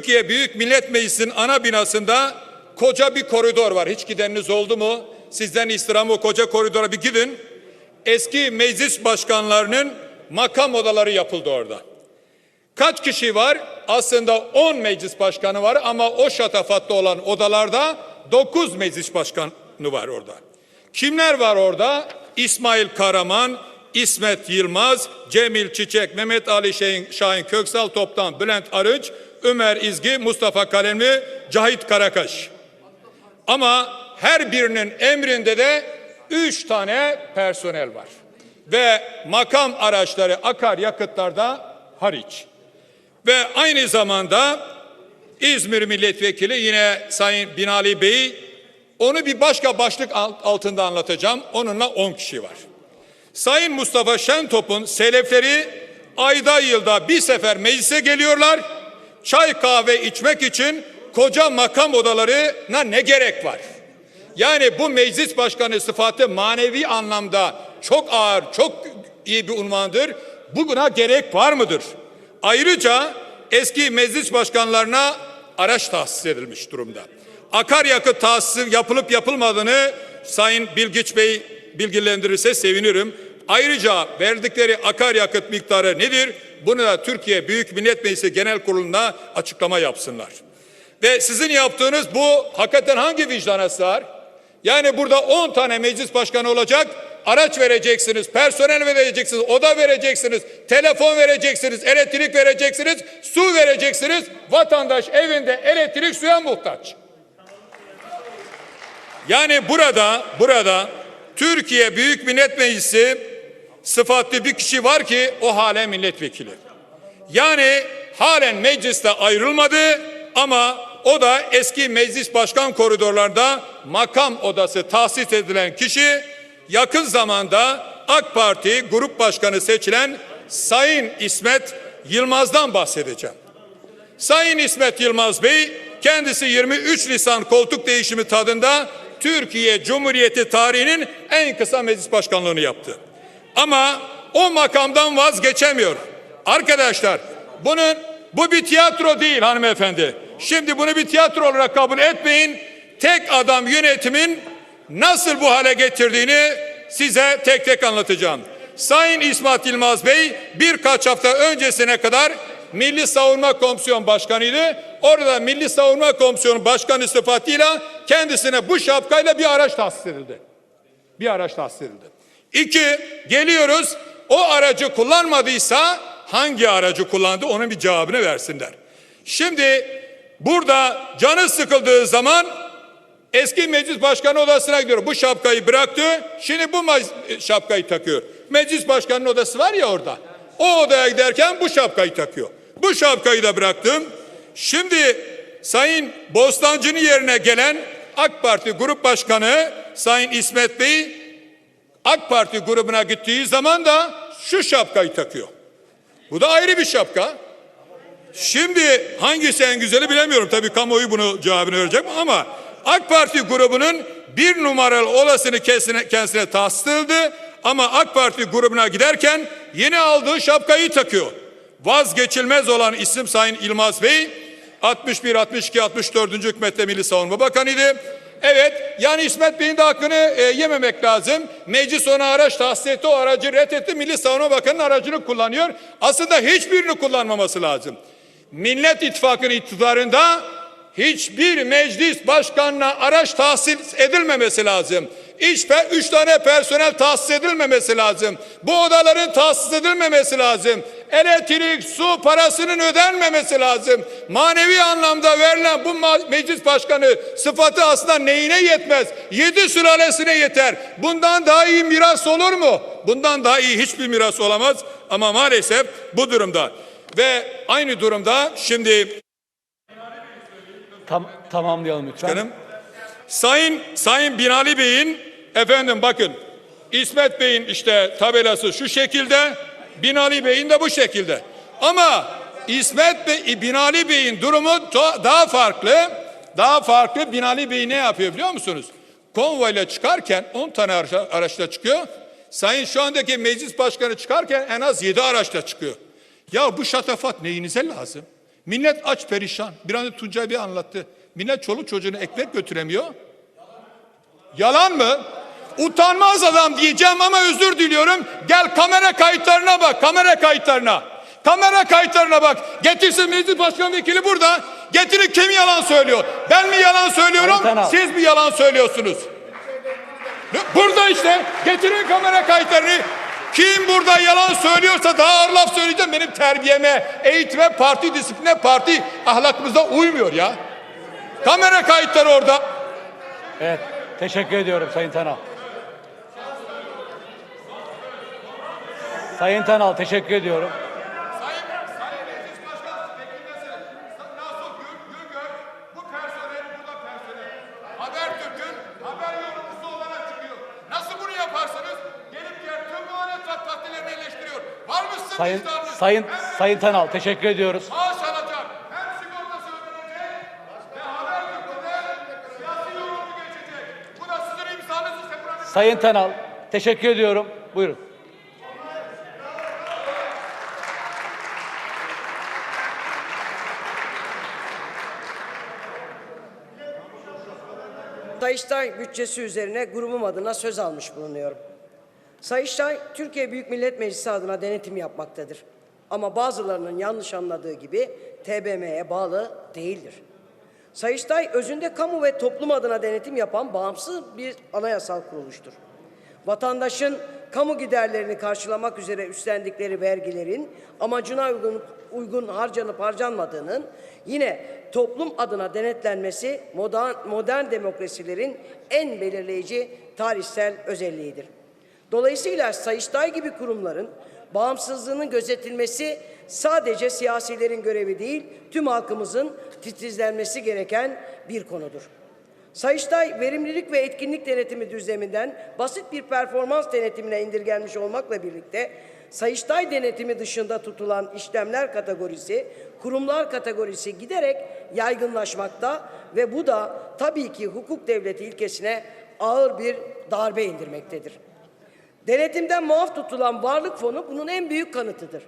Türkiye Büyük Millet Meclisi'nin ana binasında koca bir koridor var. Hiç gideniniz oldu mu? Sizden istirham o koca koridora bir gidin. Eski meclis başkanlarının makam odaları yapıldı orada. Kaç kişi var? Aslında 10 meclis başkanı var ama o şatafatlı olan odalarda 9 meclis başkanı var orada. Kimler var orada? İsmail Karaman, İsmet Yılmaz, Cemil Çiçek, Mehmet Ali Şahin, Şahin Köksal Toptan, Bülent Arınç, Ömer İzgi, Mustafa Kalemli, Cahit Karakaş. Ama her birinin emrinde de üç tane personel var. Ve makam araçları akaryakıtlarda hariç. Ve aynı zamanda İzmir Milletvekili yine Sayın Binali Bey onu bir başka başlık alt- altında anlatacağım. Onunla 10 kişi var. Sayın Mustafa Şentop'un selefleri ayda yılda bir sefer meclise geliyorlar. Çay kahve içmek için koca makam odalarına ne gerek var? Yani bu meclis başkanı sıfatı manevi anlamda çok ağır, çok iyi bir unvandır. Buna gerek var mıdır? Ayrıca eski meclis başkanlarına araç tahsis edilmiş durumda. Akaryakıt tahsisi yapılıp yapılmadığını Sayın Bilgiç Bey bilgilendirirse sevinirim. Ayrıca verdikleri akaryakıt miktarı nedir? Bunu da Türkiye Büyük Millet Meclisi Genel Kurulu'na açıklama yapsınlar. Ve sizin yaptığınız bu hakikaten hangi vicdana sığar? Yani burada 10 tane meclis başkanı olacak. Araç vereceksiniz, personel vereceksiniz, oda vereceksiniz, telefon vereceksiniz, elektrik vereceksiniz, su vereceksiniz. Vatandaş evinde elektrik suya muhtaç. Yani burada burada Türkiye Büyük Millet Meclisi sıfatlı bir kişi var ki o halen milletvekili. Yani halen mecliste ayrılmadı ama o da eski meclis başkan koridorlarında makam odası tahsis edilen kişi yakın zamanda AK Parti grup başkanı seçilen Sayın İsmet Yılmaz'dan bahsedeceğim. Sayın İsmet Yılmaz Bey kendisi 23 Nisan koltuk değişimi tadında Türkiye Cumhuriyeti tarihinin en kısa meclis başkanlığını yaptı. Ama o makamdan vazgeçemiyor. Arkadaşlar bunun bu bir tiyatro değil hanımefendi. Şimdi bunu bir tiyatro olarak kabul etmeyin. Tek adam yönetimin nasıl bu hale getirdiğini size tek tek anlatacağım. Sayın İsmet Yılmaz Bey birkaç hafta öncesine kadar Milli Savunma Komisyon Başkanıydı. Orada Milli Savunma Komisyonu Başkanı sıfatıyla kendisine bu şapkayla bir araç tahsis edildi. Bir araç tahsis edildi. İki, geliyoruz o aracı kullanmadıysa hangi aracı kullandı onun bir cevabını versinler. Şimdi burada canı sıkıldığı zaman eski meclis başkanı odasına gidiyor. Bu şapkayı bıraktı. Şimdi bu şapkayı takıyor. Meclis başkanının odası var ya orada. O odaya giderken bu şapkayı takıyor. Bu şapkayı da bıraktım. Şimdi Sayın Bostancı'nın yerine gelen AK Parti Grup Başkanı Sayın İsmet Bey AK Parti grubuna gittiği zaman da şu şapkayı takıyor. Bu da ayrı bir şapka. Şimdi hangisi en güzeli bilemiyorum. Tabii kamuoyu bunu cevabını verecek ama AK Parti grubunun bir numaralı olasını kendisine, kendisine tahsis edildi. Ama AK Parti grubuna giderken yeni aldığı şapkayı takıyor. Vazgeçilmez olan isim Sayın İlmaz Bey 61, 62, 64. hükümette Milli Savunma Bakanıydı. Evet yani İsmet Bey'in de hakkını e, yememek lazım. Meclis ona araç tahsis etti o aracı reddetti. Milli Savunma Bakanı'nın aracını kullanıyor. Aslında hiçbirini kullanmaması lazım. Millet İttifakı'nın iktidarında hiçbir meclis başkanına araç tahsis edilmemesi lazım. İç, pe- üç tane personel tahsis edilmemesi lazım. Bu odaların tahsis edilmemesi lazım. Elektrik, su parasının ödenmemesi lazım. Manevi anlamda verilen bu meclis başkanı sıfatı aslında neyine yetmez? Yedi sülalesine yeter. Bundan daha iyi miras olur mu? Bundan daha iyi hiçbir miras olamaz. Ama maalesef bu durumda. Ve aynı durumda şimdi Tam, tamamlayalım lütfen. Canım. Sayın Sayın Binali Bey'in efendim bakın İsmet Bey'in işte tabelası şu şekilde, Binali Bey'in de bu şekilde. Ama İsmet Bey, Binali Bey'in durumu da- daha farklı. Daha farklı. Binali Bey ne yapıyor biliyor musunuz? Konvoyla çıkarken 10 tane araçla, çıkıyor. Sayın şu andaki meclis başkanı çıkarken en az 7 araçla çıkıyor. Ya bu şatafat neyinize lazım? Millet aç perişan. Bir an önce Tuncay Bey anlattı. Millet çoluk çocuğuna ekmek götüremiyor. Yalan mı? Utanmaz adam diyeceğim ama özür diliyorum. Gel kamera kayıtlarına bak. Kamera kayıtlarına. Kamera kayıtlarına bak. Getirsin meclis başkan vekili burada. Getirin kim yalan söylüyor? Ben mi yalan söylüyorum? Siz mi yalan söylüyorsunuz? Burada işte. Getirin kamera kayıtlarını. Kim burada yalan söylüyorsa daha ağır laf söyleyeceğim. Benim terbiyeme, eğitime, parti disipline, parti ahlakımıza uymuyor ya. Kamera kayıtları orada. Evet. Teşekkür ediyorum Sayın Tanal. Sayın Tanal teşekkür ediyorum. Sayın, Sayın Meclis Başkanı Vekilmesi, Nasuh Gül, Gülgör, bu personel, bu da personel. Habertürk'ün haber yorumcusu olarak çıkıyor. Nasıl bunu yaparsınız? Gelip diğer tüm muhalefet partilerini eleştiriyor. Var mı sizin Sayın vicdanınız? Sayın Hem Sayın Tanal teşekkür ediyoruz. maaş alacak, hem sigortası ödenecek ve Habertürk'te siyasi yorumcu geçecek. Bu da sizin imzanız ise Sayın Tanal teşekkür ediyorum. Buyurun. Sayıştay bütçesi üzerine grubum adına söz almış bulunuyorum. Sayıştay, Türkiye Büyük Millet Meclisi adına denetim yapmaktadır. Ama bazılarının yanlış anladığı gibi TBMM'ye bağlı değildir. Sayıştay, özünde kamu ve toplum adına denetim yapan bağımsız bir anayasal kuruluştur. Vatandaşın kamu giderlerini karşılamak üzere üstlendikleri vergilerin amacına uygun, uygun harcanıp harcanmadığının yine toplum adına denetlenmesi modern, modern demokrasilerin en belirleyici tarihsel özelliğidir. Dolayısıyla Sayıştay gibi kurumların bağımsızlığının gözetilmesi sadece siyasilerin görevi değil, tüm halkımızın titizlenmesi gereken bir konudur. Sayıştay verimlilik ve etkinlik denetimi düzleminden basit bir performans denetimine indirgenmiş olmakla birlikte Sayıştay denetimi dışında tutulan işlemler kategorisi, kurumlar kategorisi giderek yaygınlaşmakta ve bu da tabii ki hukuk devleti ilkesine ağır bir darbe indirmektedir. Denetimden muaf tutulan varlık fonu bunun en büyük kanıtıdır.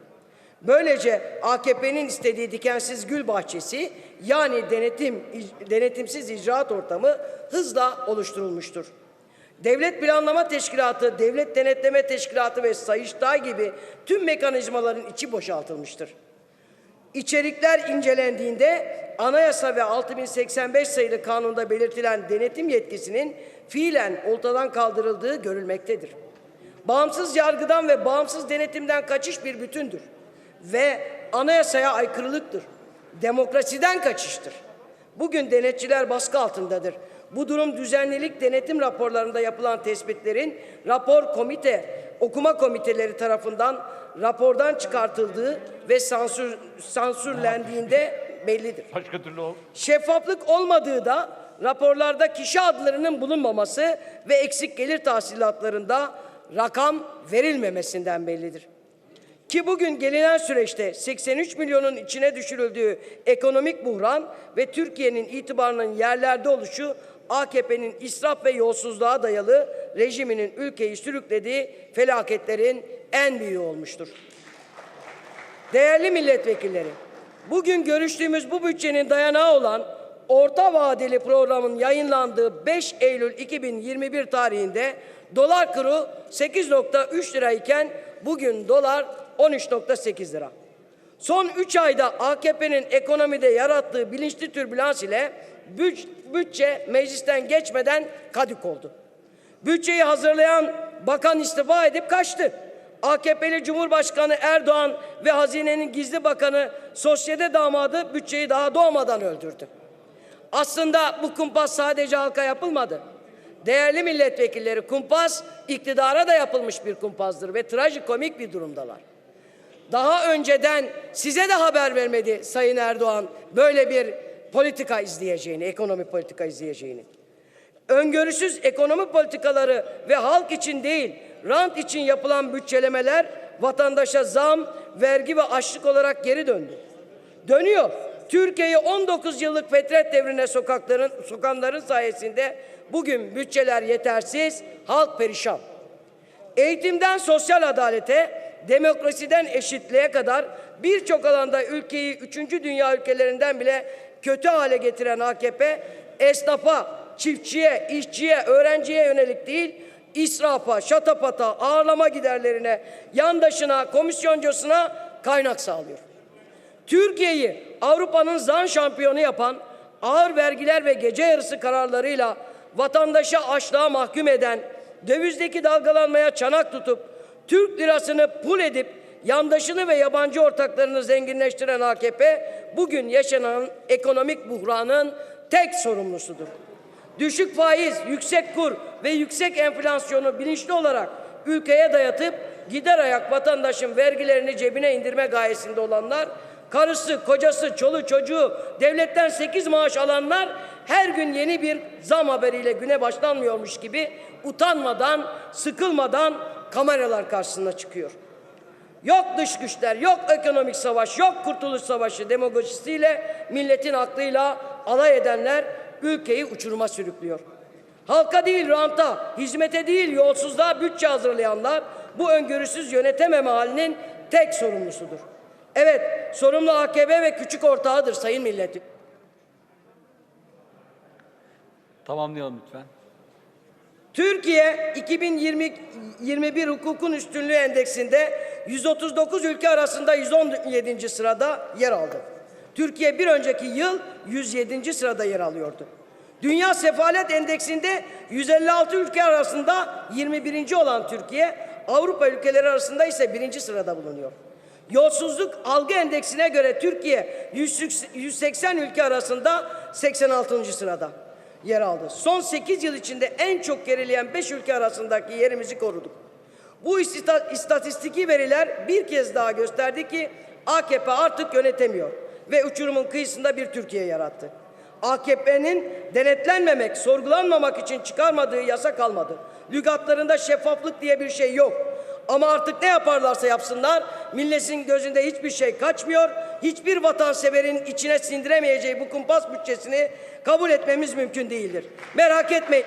Böylece AKP'nin istediği dikensiz gül bahçesi yani denetim denetimsiz icraat ortamı hızla oluşturulmuştur. Devlet Planlama Teşkilatı, Devlet Denetleme Teşkilatı ve Sayıştay gibi tüm mekanizmaların içi boşaltılmıştır. İçerikler incelendiğinde anayasa ve 6085 sayılı kanunda belirtilen denetim yetkisinin fiilen ortadan kaldırıldığı görülmektedir. Bağımsız yargıdan ve bağımsız denetimden kaçış bir bütündür ve anayasaya aykırılıktır. Demokrasiden kaçıştır. Bugün denetçiler baskı altındadır. Bu durum düzenlilik denetim raporlarında yapılan tespitlerin rapor komite, okuma komiteleri tarafından rapordan çıkartıldığı ve sansür, sansürlendiğinde bellidir. Başka türlü ol. Şeffaflık olmadığı da raporlarda kişi adlarının bulunmaması ve eksik gelir tahsilatlarında rakam verilmemesinden bellidir. Ki bugün gelinen süreçte 83 milyonun içine düşürüldüğü ekonomik buhran ve Türkiye'nin itibarının yerlerde oluşu AKP'nin israf ve yolsuzluğa dayalı rejiminin ülkeyi sürüklediği felaketlerin en büyüğü olmuştur. Değerli milletvekilleri, bugün görüştüğümüz bu bütçenin dayanağı olan orta vadeli programın yayınlandığı 5 Eylül 2021 tarihinde dolar kuru 8.3 lirayken bugün dolar 13.8 lira. Son 3 ayda AKP'nin ekonomide yarattığı bilinçli türbülans ile büt- bütçe meclisten geçmeden kadük oldu. Bütçeyi hazırlayan bakan istifa edip kaçtı. AKP'li Cumhurbaşkanı Erdoğan ve Hazinenin gizli bakanı sosyete damadı bütçeyi daha doğmadan öldürdü. Aslında bu kumpas sadece halka yapılmadı. Değerli milletvekilleri kumpas iktidara da yapılmış bir kumpazdır ve trajikomik bir durumdalar. Daha önceden size de haber vermedi Sayın Erdoğan böyle bir politika izleyeceğini, ekonomi politika izleyeceğini. Öngörüsüz ekonomi politikaları ve halk için değil, rant için yapılan bütçelemeler vatandaşa zam, vergi ve açlık olarak geri döndü. Dönüyor. Türkiye'yi 19 yıllık fetret devrine sokakların, sokanların sayesinde bugün bütçeler yetersiz, halk perişan. Eğitimden sosyal adalete, demokrasiden eşitliğe kadar birçok alanda ülkeyi üçüncü dünya ülkelerinden bile kötü hale getiren AKP esnafa, çiftçiye, işçiye, öğrenciye yönelik değil, israfa, şatapata, ağırlama giderlerine, yandaşına, komisyoncusuna kaynak sağlıyor. Türkiye'yi Avrupa'nın zan şampiyonu yapan ağır vergiler ve gece yarısı kararlarıyla vatandaşı açlığa mahkum eden, dövizdeki dalgalanmaya çanak tutup Türk lirasını pul edip yandaşını ve yabancı ortaklarını zenginleştiren AKP bugün yaşanan ekonomik buhranın tek sorumlusudur. Düşük faiz, yüksek kur ve yüksek enflasyonu bilinçli olarak ülkeye dayatıp gider ayak vatandaşın vergilerini cebine indirme gayesinde olanlar, karısı, kocası, çoluğu, çocuğu, devletten 8 maaş alanlar her gün yeni bir zam haberiyle güne başlanmıyormuş gibi utanmadan, sıkılmadan kameralar karşısına çıkıyor. Yok dış güçler, yok ekonomik savaş, yok kurtuluş savaşı demagojisiyle milletin aklıyla alay edenler ülkeyi uçuruma sürüklüyor. Halka değil ranta, hizmete değil yolsuzluğa bütçe hazırlayanlar bu öngörüsüz yönetememe halinin tek sorumlusudur. Evet, sorumlu AKP ve küçük ortağıdır sayın millet. Tamamlayalım lütfen. Türkiye 2021 hukukun üstünlüğü endeksinde 139 ülke arasında 117. sırada yer aldı. Türkiye bir önceki yıl 107. sırada yer alıyordu. Dünya Sefalet Endeksinde 156 ülke arasında 21. olan Türkiye, Avrupa ülkeleri arasında ise birinci sırada bulunuyor. Yolsuzluk algı endeksine göre Türkiye 180 ülke arasında 86. sırada yer aldı. Son 8 yıl içinde en çok gerileyen 5 ülke arasındaki yerimizi koruduk. Bu istatistiki veriler bir kez daha gösterdi ki AKP artık yönetemiyor ve uçurumun kıyısında bir Türkiye yarattı. AKP'nin denetlenmemek, sorgulanmamak için çıkarmadığı yasa kalmadı. Lügatlarında şeffaflık diye bir şey yok. Ama artık ne yaparlarsa yapsınlar milletin gözünde hiçbir şey kaçmıyor. Hiçbir vatanseverin içine sindiremeyeceği bu kumpas bütçesini kabul etmemiz mümkün değildir. Merak etmeyin.